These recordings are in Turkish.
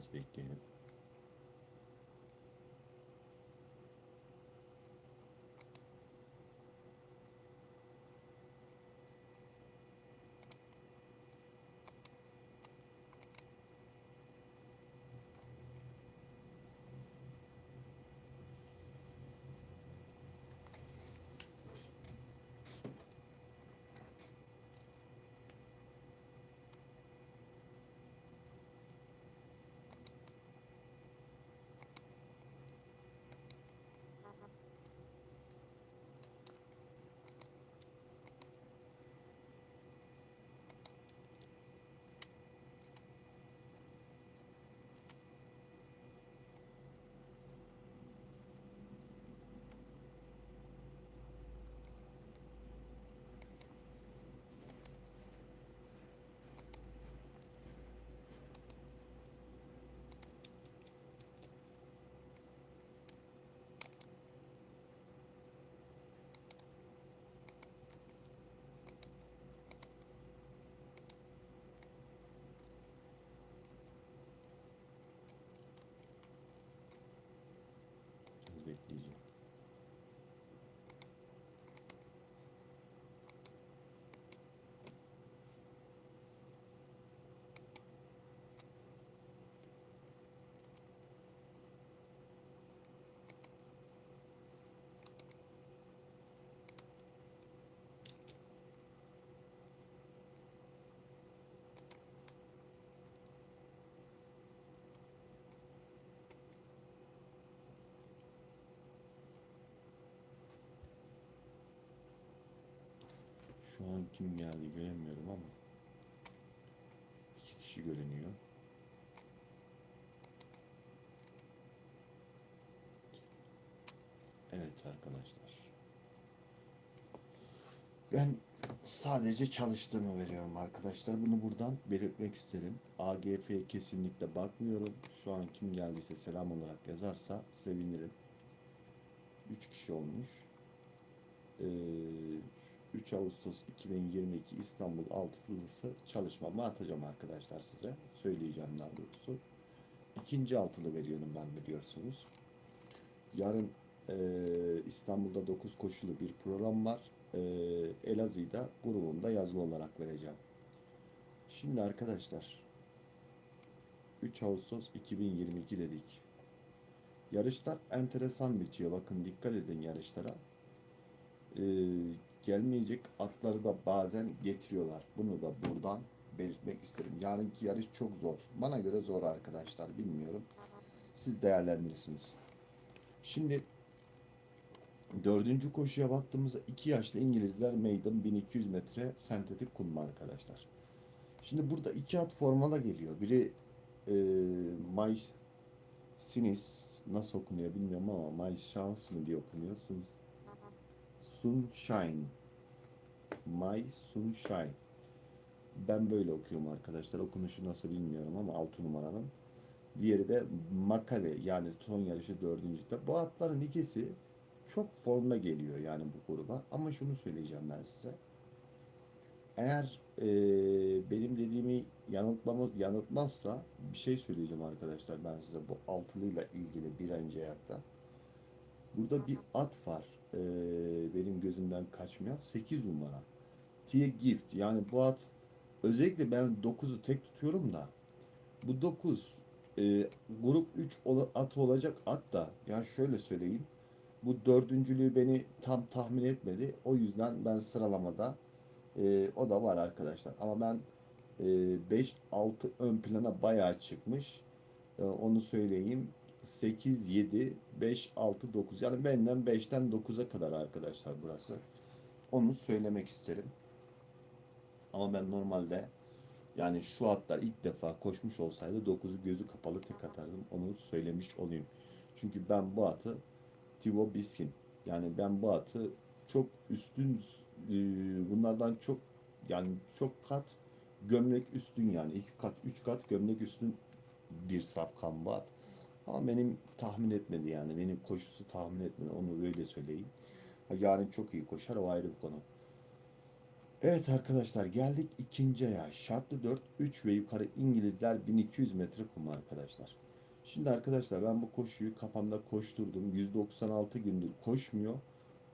guys begin. Şu an kim geldi göremiyorum ama iki kişi görünüyor. Evet arkadaşlar. Ben sadece çalıştığımı veriyorum arkadaşlar. Bunu buradan belirtmek isterim. AGF'ye kesinlikle bakmıyorum. Şu an kim geldiyse selam olarak yazarsa sevinirim. 3 kişi olmuş. Ee, 3 Ağustos 2022 İstanbul altılısı çalışmamı atacağım arkadaşlar size. Söyleyeceğim daha doğrusu. İkinci altılı veriyorum ben biliyorsunuz. Yarın e, İstanbul'da 9 koşulu bir program var. E, Elazığ'da grubumda yazılı olarak vereceğim. Şimdi arkadaşlar 3 Ağustos 2022 dedik. Yarışlar enteresan bitiyor. Bakın dikkat edin yarışlara. Ee, gelmeyecek atları da bazen getiriyorlar. Bunu da buradan belirtmek isterim. Yarınki yarış çok zor. Bana göre zor arkadaşlar. Bilmiyorum. Siz değerlendirirsiniz. Şimdi dördüncü koşuya baktığımızda iki yaşlı İngilizler meydan 1200 metre sentetik kumma arkadaşlar. Şimdi burada iki at formada geliyor. Biri e, May Sinis nasıl okunuyor bilmiyorum ama My Chance mı diye okunuyor. Sun, Sunshine. My Sunshine. Ben böyle okuyorum arkadaşlar. Okunuşu nasıl bilmiyorum ama 6 numaranın. Diğeri de Makale yani son yarışı dördüncüde. Bu atların ikisi çok formda geliyor yani bu gruba. Ama şunu söyleyeceğim ben size. Eğer e, benim dediğimi yanıltmazsa bir şey söyleyeceğim arkadaşlar ben size bu altılıyla ilgili bir önce ayakta. Burada bir at var. e, benim gözümden kaçmayan 8 numara. Tia Gift yani bu at özellikle ben 9'u tek tutuyorum da bu 9 e, grup 3 at olacak at da yani şöyle söyleyeyim bu dördüncülüğü beni tam tahmin etmedi. O yüzden ben sıralamada e, o da var arkadaşlar. Ama ben e, 5-6 ön plana bayağı çıkmış. E, onu söyleyeyim. 8, 7, 5, 6, 9. Yani benden 5'ten 9'a kadar arkadaşlar burası. Onu söylemek isterim. Ama ben normalde yani şu atlar ilk defa koşmuş olsaydı 9'u gözü kapalı tek atardım. Onu söylemiş olayım. Çünkü ben bu atı Tivo Biskin. Yani ben bu atı çok üstün e, bunlardan çok yani çok kat gömlek üstün yani iki kat üç kat gömlek üstün bir safkan bu at. Ama benim tahmin etmedi yani. Benim koşusu tahmin etmedi. Onu öyle söyleyeyim. Yarın çok iyi koşar o ayrı bir konu. Evet arkadaşlar geldik ikinci aya. Şartlı 4, 3 ve yukarı İngilizler 1200 metre kum arkadaşlar. Şimdi arkadaşlar ben bu koşuyu kafamda koşturdum. 196 gündür koşmuyor.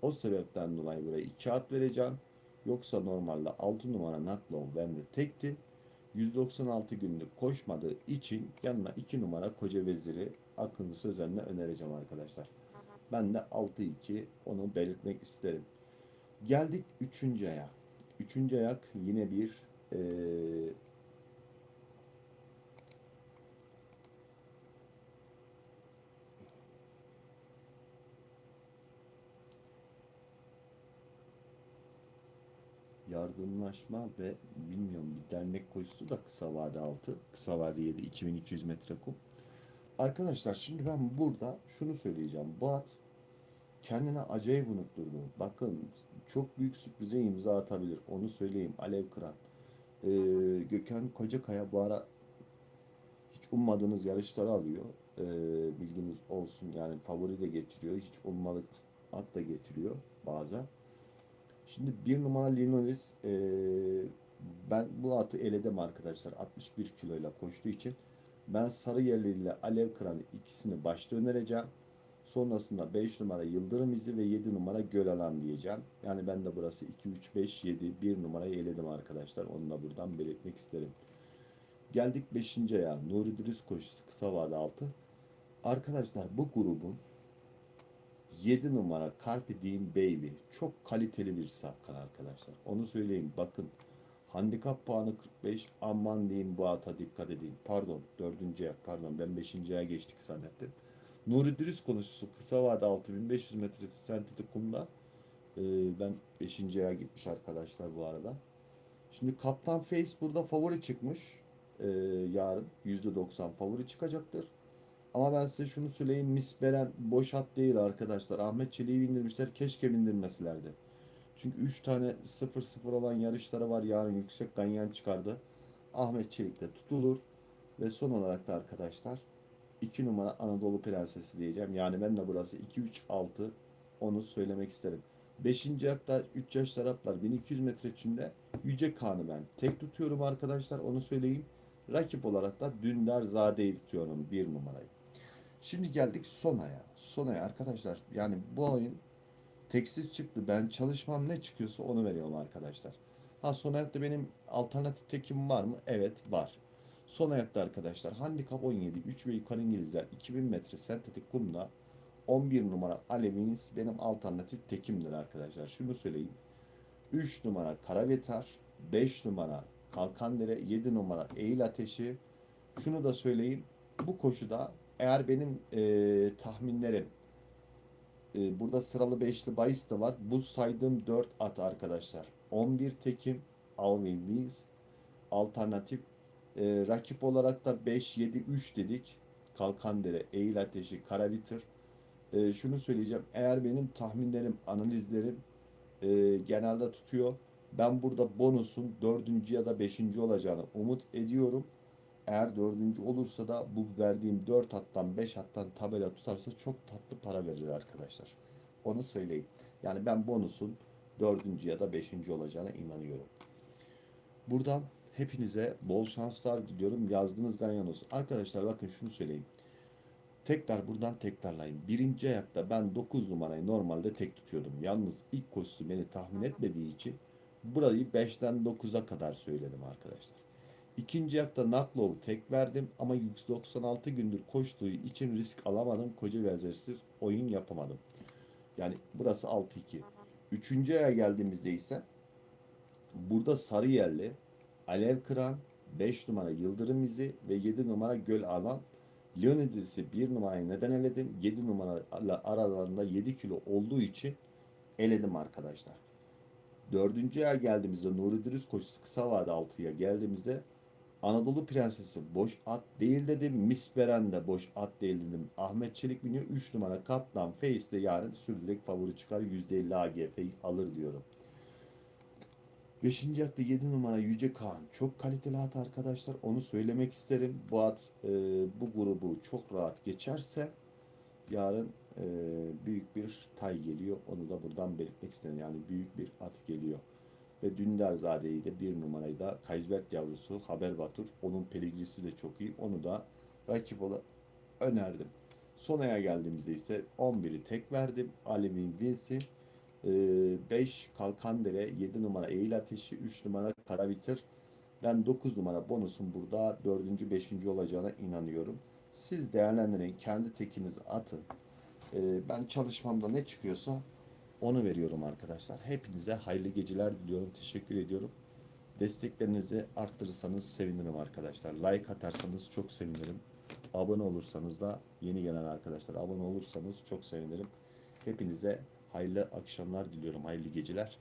O sebepten dolayı buraya 2 at vereceğim. Yoksa normalde 6 numara Naklon bende tekti. 196 gündür koşmadığı için yanına 2 numara Koca Veziri Akın Sözen'le önereceğim arkadaşlar. Ben de 6-2 onu belirtmek isterim. Geldik 3. aya. Üçüncü ayak yine bir eee yardımlaşma ve bilmiyorum bir dernek koşusu da kısa vade altı. Kısa vade 7 2200 metre kum. Arkadaşlar şimdi ben burada şunu söyleyeceğim. Bu at kendine acayip unutturdu. Bakın çok büyük sürprize imza atabilir. Onu söyleyeyim. Alev Kıran. Ee, Gökhan Kocakaya bu ara hiç ummadığınız yarışları alıyor. Ee, bilginiz olsun. Yani favori de getiriyor. Hiç ummadık at da getiriyor bazen. Şimdi bir numara Linolis ee, ben bu atı eledim arkadaşlar. 61 kiloyla koştuğu için. Ben Sarıyerli ile Alev Kıran'ı ikisini başta önereceğim. Sonrasında 5 numara Yıldırım İzi ve 7 numara Göl Alan diyeceğim. Yani ben de burası 2, 3, 5, 7, 1 numarayı eledim arkadaşlar. Onu da buradan belirtmek isterim. Geldik 5. aya. Nuri Dürüst koşusu kısa vade altı. Arkadaşlar bu grubun 7 numara Carpe Diem Baby çok kaliteli bir safkan arkadaşlar. Onu söyleyeyim. Bakın handikap puanı 45. Aman diyeyim bu ata dikkat edin. Pardon 4. ayak pardon ben 5. aya geçtik zannettim. Nuri Dürüst konusu kısa vade 6500 metre sentetik kumda. Ee, ben 5. aya gitmiş arkadaşlar bu arada. Şimdi Kaptan Face burada favori çıkmış. Ee, yarın %90 favori çıkacaktır. Ama ben size şunu söyleyeyim. Miss boş at değil arkadaşlar. Ahmet Çelik'i bindirmişler. Keşke bindirmeselerdi. Çünkü 3 tane 0-0 olan yarışları var. Yarın yüksek ganyan çıkardı. Ahmet Çelik de tutulur. Ve son olarak da arkadaşlar 2 numara Anadolu Prensesi diyeceğim. Yani ben de burası 2-3-6 onu söylemek isterim. 5. ayakta 3 yaş taraflar 1200 metre içinde Yüce Kan'ı ben tek tutuyorum arkadaşlar onu söyleyeyim. Rakip olarak da Dündar Zade'yi tutuyorum 1 numarayı. Şimdi geldik Sona'ya. Sona'ya arkadaşlar yani bu oyun teksiz çıktı. Ben çalışmam ne çıkıyorsa onu veriyorum arkadaşlar. Ha son ayakta benim alternatif tekim var mı? Evet var. Son ayakta arkadaşlar handikap 17 3 ve yukarı İngilizler 2000 metre sentetik kumda 11 numara Alevins benim alternatif tekimdir arkadaşlar. Şunu söyleyeyim. 3 numara Karavetar, 5 numara Kalkandere, 7 numara Eğil Ateşi. Şunu da söyleyeyim. Bu koşuda eğer benim e, tahminlerim e, burada sıralı beşli bahis de var. Bu saydığım 4 at arkadaşlar. 11 tekim Alvin Wins alternatif e, rakip olarak da 5-7-3 dedik. Kalkandere, Eğil Ateşi, Karavitır. E, şunu söyleyeceğim. Eğer benim tahminlerim, analizlerim e, genelde tutuyor. Ben burada bonusun dördüncü ya da beşinci olacağını umut ediyorum. Eğer dördüncü olursa da bu verdiğim dört hattan beş hattan tabela tutarsa çok tatlı para verir arkadaşlar. Onu söyleyeyim. Yani ben bonusun dördüncü ya da beşinci olacağına inanıyorum. Buradan hepinize bol şanslar diliyorum. Yazdığınız ganyan olsun. Arkadaşlar bakın şunu söyleyeyim. Tekrar buradan tekrarlayayım. Birinci ayakta ben 9 numarayı normalde tek tutuyordum. Yalnız ilk koşusu beni tahmin etmediği için burayı 5'ten 9'a kadar söyledim arkadaşlar. İkinci ayakta Naklov'u tek verdim ama 196 gündür koştuğu için risk alamadım. Koca benzersiz oyun yapamadım. Yani burası 6-2. Üçüncü aya geldiğimizde ise burada Sarıyerli, Alev Kıran, 5 numara Yıldırım İzi ve 7 numara Göl Alan Leonides'i 1 numarayı neden eledim? 7 numarayla aralarında 7 kilo olduğu için eledim arkadaşlar. Dördüncü ay geldiğimizde Nuri Dürüst koşusu kısa vade 6'ya geldiğimizde Anadolu Prensesi boş at değil dedim. Miss Beren de boş at değil dedim. Ahmet Çelik biniyor. 3 numara Kaptan Face de yarın sürdürek favori çıkar. %50 AGF'yi alır diyorum. 5. atta 7 numara Yüce Kaan. Çok kaliteli at arkadaşlar. Onu söylemek isterim. Bu at e, bu grubu çok rahat geçerse yarın e, büyük bir tay geliyor. Onu da buradan belirtmek isterim. Yani büyük bir at geliyor. Ve Dündarzade'yi de bir numarayı da Kaysbert yavrusu Haber Batur. Onun peligrisi de çok iyi. Onu da rakip olarak önerdim. Sonaya geldiğimizde ise 11'i tek verdim. Alevin Vinci. 5 Kalkandere, 7 numara Eğil Ateşi, 3 numara Karabitir. Ben 9 numara bonusun burada 4. 5. olacağına inanıyorum. Siz değerlendirin, kendi tekinizi atın. Ee, ben çalışmamda ne çıkıyorsa onu veriyorum arkadaşlar. Hepinize hayırlı geceler diliyorum. Teşekkür ediyorum. Desteklerinizi arttırırsanız sevinirim arkadaşlar. Like atarsanız çok sevinirim. Abone olursanız da yeni gelen arkadaşlar abone olursanız çok sevinirim. Hepinize hayırlı akşamlar diliyorum. Hayırlı geceler.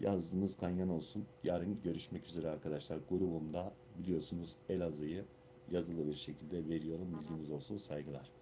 Yazdığınız ganyan olsun. Yarın görüşmek üzere arkadaşlar. Grubumda biliyorsunuz Elazığ'ı yazılı bir şekilde veriyorum. Bilginiz olsun. Saygılar.